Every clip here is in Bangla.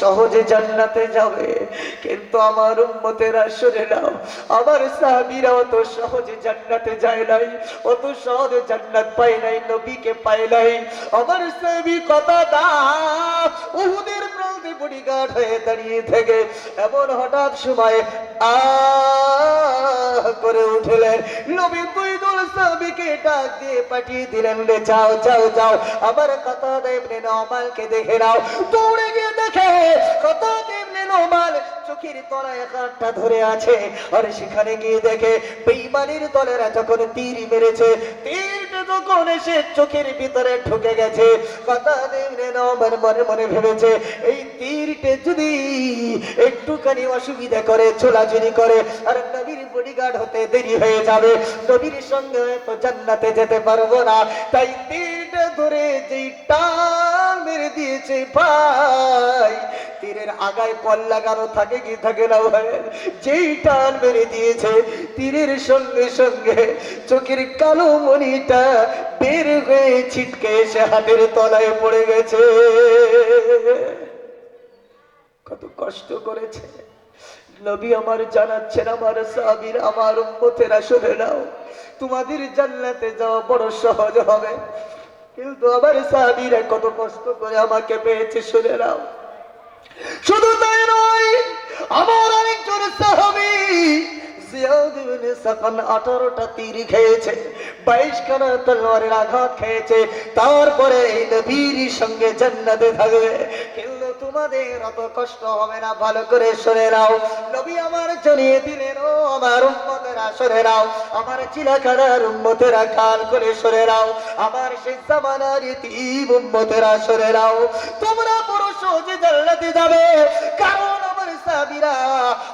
সহজে জান্নাতে যাবে। কিন্তু আমার উম্মতেরা শুনে নাও। আমার সাহাবীরা অত সহজে জান্নাতে যায় নাই, অত সহজে জান্নাত পায় নাই, নবীকে পায় নাই। আমার সাহাবী কথা দা প্রান্তে বডিগার্ড হয়ে দাঁড়িয়ে থেকে এমন হঠাৎ সময় আ করে উঠলেন। নবী বৈদুল দল সাহাবীকে ডাক দিয়ে পাঠিয়ে দিলেন, রে যাও যাও যাও, আমার কথা দেবনে নমালকে দেখে নাও। দৌড়ে গিয়ে দেখে, কথা দেবনে চোখের তলায় ধরে আছে। আর সেখানে গিয়ে দেখে বেইমানির দলেরা যখন তীর মেরেছে তীরটা যখন এসে চোখের ভিতরে গেছে, কথা দেবনে মনে মনে ভেবেছে, এই তীরটে যদি একটুখানি অসুবিধা করে চোলাচুরি করে, আর নবীর বডিগার্ড হতে দেরি হয়ে যাবে, নবীর সঙ্গে হয়তো জান্নাতে যেতে পারব না। তাই তীরটা ধরে যেই টান মেরে দিয়েছে ভাই তীরের আগায় কল লাগানো থাকে কি থাকে না যেই টান মেরে দিয়েছে তীরের সঙ্গে সঙ্গে চোখের কালো মণিটা বের হয়ে ছিটকে এসে হাতের তলায় পড়ে গেছে। কত কষ্ট করেছে। নবী আমার জানাচ্ছেন, আমার সাহাবীর, আমার উম্মতেরা শুনে নাও। তোমাদের জান্নাতে যাওয়া বড় সহজ হবে। কিন্তু আমার সাহাবীরা কত কষ্ট করে আমাকে পেয়েছে, শুনে নাও। শুধু তাই নয়, আমার আরেকজন সাহাবি জিয়াদ ইবনে সাকান 18টা তীর খেয়েছে 22 খানা তলোয়ারের আঘাত খেয়েছে, তারপরে এই নবীর সঙ্গে জান্নাতে থাকবে। কিন্তু তোমাদের অত কষ্ট হবে না, ভালো করে শুনে নাও। নবী আমার জানিয়ে দিলেন, ও আমার উম্মতেরা সরে নাও। আমার চিলাখানার উম্মতেরা কাল করে সরে নাও। আমার সেই জামানার ইতিম উম্মতেরা সরে নাও। তোমরা বড় সহজে জান্নাতে যাবে, কারণ সাহাবীরা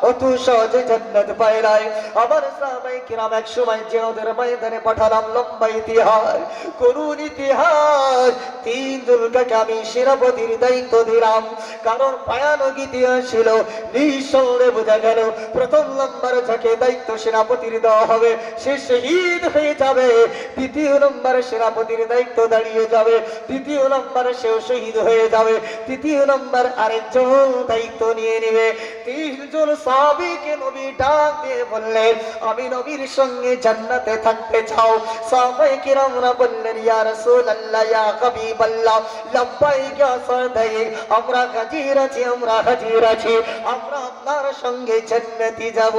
অত সহজে জান্নাত পায় নাই। আমার সাহাবাই কিরাম এক সময় যে ওদের ময়দানে পাঠালাম লম্বা ইতিহাস করুন ইতিহাস। তিন দুর্গাকে আমি সেনাপতির দায়িত্ব দিলাম, কারণ ভয়ানক ইতিহাস ছিল, নিঃসন্দেহে বোঝা গেল প্রথম নম্বর যাকে দায়িত্ব সেনাপতির দেওয়া হবে, সে শহীদ হয়ে যাবে। দ্বিতীয় নম্বরে সেনাপতির দায়িত্ব দাঁড়িয়ে যাবে, তৃতীয় নম্বরে সেও শহীদ হয়ে যাবে, তৃতীয় নম্বর আরেকজন দায়িত্ব নিয়ে নিবে। তিনজন নবী বললেন, আমি নবীর সঙ্গে জান্নাতে থাকতে চাও। বললেন, ইয়া লাব্বাইক ইয়া আমরা হাজির আছি, আমরা হাজির আছি, আমরা আপনার সঙ্গে জান্নাতে যাব।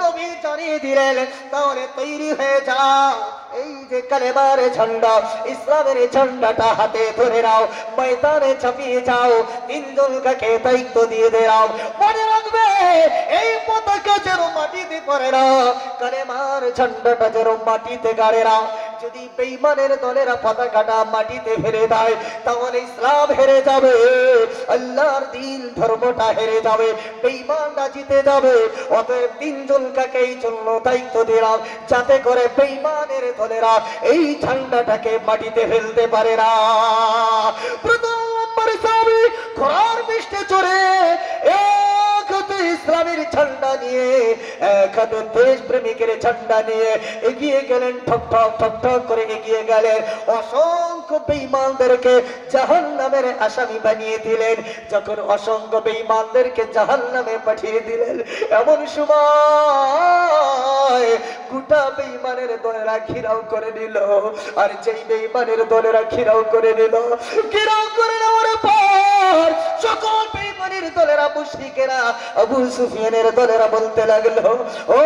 নবী জানিয়ে দিলেন, তাহলে তৈরি হয়ে যাও, এই যে কালেমার ঝান্ডা, ইসলামের ঝান্ডাটা হাতে ধরে নাও, ময়দানে চাপিয়ে যাও তিনজন কাকে দায়িত্ব দিয়ে দাও মনে রাখবে, এই পতাকা যেন মাটিতে পড়ে না, কালেমার ঝান্ডাটা যেন মাটিতে গাড়ে না। যদি বেইমানের দলেরা পতাকাটা মাটিতে ফেলে দেয়, তাহলে ইসলাম হেরে যাবে, আল্লাহর দিন ধর্মটা হেরে যাবে বেইমানরা জিতে যাবে। অতএব তিনজন কাকে এই জন্য দায়িত্ব দিলাম? যাতে করে বেইমানের দলেরা এই ঝান্ডাটাকে মাটিতে ফেলতে পারে না। এক দেশ প্রেমিকের ঝান্ডা নিয়ে এগিয়ে গেলেন, ঠক ঠক ঠক ঠক করে এগিয়ে গেলেন। অসংখ্য বেঈমানদেরকে জাহান নামের আসামি বানিয়ে দিলেন। যখন অসংখ্য বেঈমানদেরকে জাহান নামে পাঠিয়ে দিলেন, এমন সময় গোটা বেঈমানের দলেরা ঘিরাও করে নিল। আর যেই বেঈমানের দলেরা ঘিরাও করে নিল, ঘিরাও করে নেওয়ার পর সকল বেঈমানের দলেরা মুশরিকেরা আবু সুফিয়ানের দলেরা বলতে লাগল, ও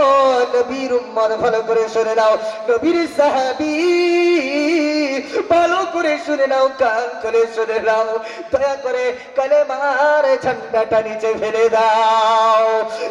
নবীর উম্মত, ভালো করে শুনে নাও, নবীর সাহাবী, ভালো করে শুনে নাও, কান করে শুনে নাও, দয়া করে কালেমার ঝান্ডাটা নিচে ফেলে দাও।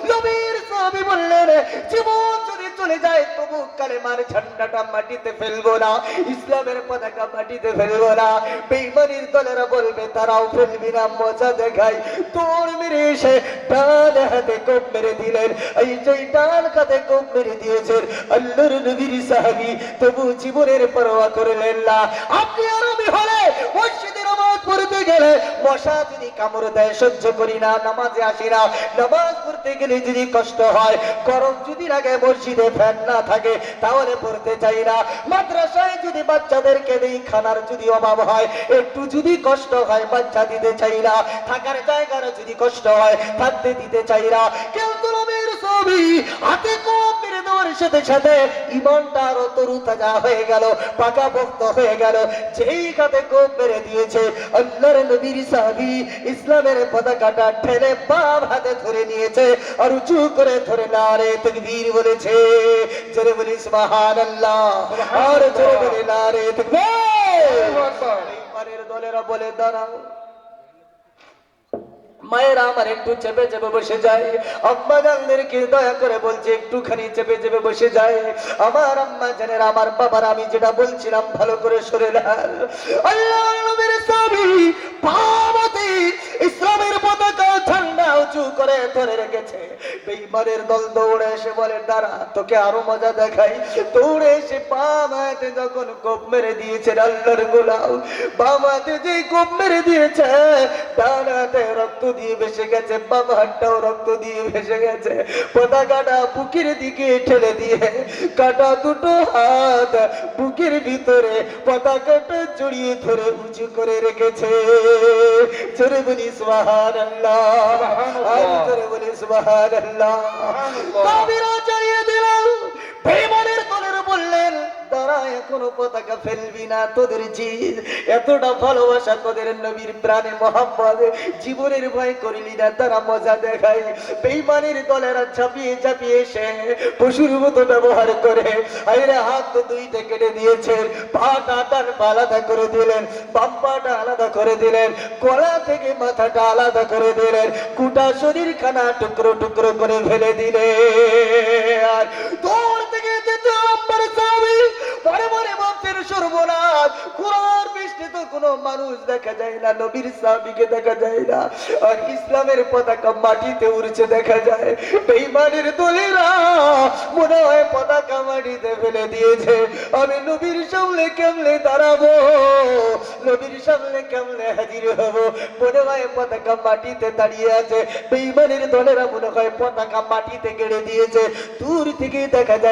নবীর সাহাবী বললেন, জীবন চলে যায়, তবু কালেমার ঝান্ডাটা মাটিতে ফেলব না, ইসলামের পতাকা মাটিতে ফেলব না। বেইমানির দলেরা বলবে, তারাও ফেলবি না, মজা দেখাই। তোর মেরে এসে ডান হাতে কোপ মেরে দিলেন। এই যে ডান হাতে কোপ মেরে দিয়েছেন আল্লাহর নবীর সাহাবী, তবু জীবনের পরোয়া করলেন না। আপনি আর হলে মসজিদের নামাজ পড়তে গেলে মশা যদি কামড় দেয়, সহ্য করি না, নামাজে আসি না, নামাজ পড়তে গেলে যদি কষ্ট হয়, গরম যদি লাগে, মসজিদে ফ্যান না থাকে, তাহলে পড়তে চাই না। মাদ্রাসায় যদি বাচ্চাদেরকে দেই, খানার যদি অভাব হয়, একটু যদি কষ্ট হয়, বাচ্চা দিতে চাই না, থাকার জায়গার যদি কষ্ট হয়, থাকতে দিতে চাই না। কিন্তু নবীর ছবি হাতে কোপ সাথে সাথে ইমানটা আরও তরু তাজা হয়ে গেল পাকা ভক্ত হয়ে গেল। যেই হাতে কোপ মেরে দিয়েছে আল্লাহর নবীর সাহাবি ইসলামের পতাকাটা ঠেলে বাম হাতে ধরে নিয়েছে আর উঁচু করে ধরে নারে তকবীর বলেছে। জোরে বলি সুবহানাল্লাহ আর জোরে বলে নারে তকবীর। ইমানের দলেরা বলে দাঁড়াও। মায়েরা আমার একটু চেপে চেপে বসে যায়। আম্মা জানদেরকে দয়া করে বলছে, একটুখানি চেপে চেপে বসে যায়। আমার আম্মা জানের আমার বাবার আমি যেটা বলছিলাম, ভালো করে সরে লাল আল্লাহ ঠান্ডা উঁচু করে ধরে রেখেছে। বেইমানের দল দৌড়ে এসে বলে, দাঁড়া, তোকে আরও মজা দেখাই। দৌড়ে এসে বামাতে যখন কোপ মেরে দিয়েছে আল্লাহর গোলাও বামাতে যে কোপ মেরে দিয়েছে, ডান হাতে রক্ত দিয়ে ভেসে গেছে, বাম রক্ত দিয়ে ভেসে গেছে। পতাকাটা বুকের দিকে ঠেলে দিয়ে কাটা দুটো হাত বুকের ভিতরে পতাকাটা জড়িয়ে ধরে উঁচু করে রেখেছে। জোরে বলি সুবহান আল্লাহ আর জোরে বলি সুবহান আল্লাহ কাবিরা চালিয়ে তারা এখনও পতাকা ফেলবি না তোদের জিদ। এতটা ভালোবাসা তোদের নবীর প্রাণে মোহাম্মদ জীবনের ভয় করিলি না, তারা মজা দেখায়। বেইমানের দলেরা ঝাঁপিয়ে ঝাঁপিয়ে এসে পশুর মতো ব্যবহার করে। আইরে হাত তো দুইটা কেটে দিয়েছেন। পাটা টান আলাদা করে দিলেন। বাম পাটা আলাদা করে দিলেন। গলা থেকে মাথাটা আলাদা করে দিলেন। গোটা শরীর খানা টুকরো টুকরো করে ফেলে দিলেন। আর তোর কোনো মানুষ দেখা যায় না, নবীর সাহাবিকে দেখা যায় না। আর ইসলামের পতাকা মাটিতে উড়ছে দেখা যায়। বেইমানের দলেরা মনে হয় পতাকা মাটিতে ফেলে দিয়েছে। আমি নবীর সামনে কেমনে দাঁড়াবো? নবীর সামনে কেমনে হাজির হব? মনে হয় পতাকা মাটিতে দাঁড়িয়ে আছে। বেইমানের দলেরা মনে হয় পতাকা মাটিতে গেড়ে দিয়েছে। দূর থেকে দেখা যায়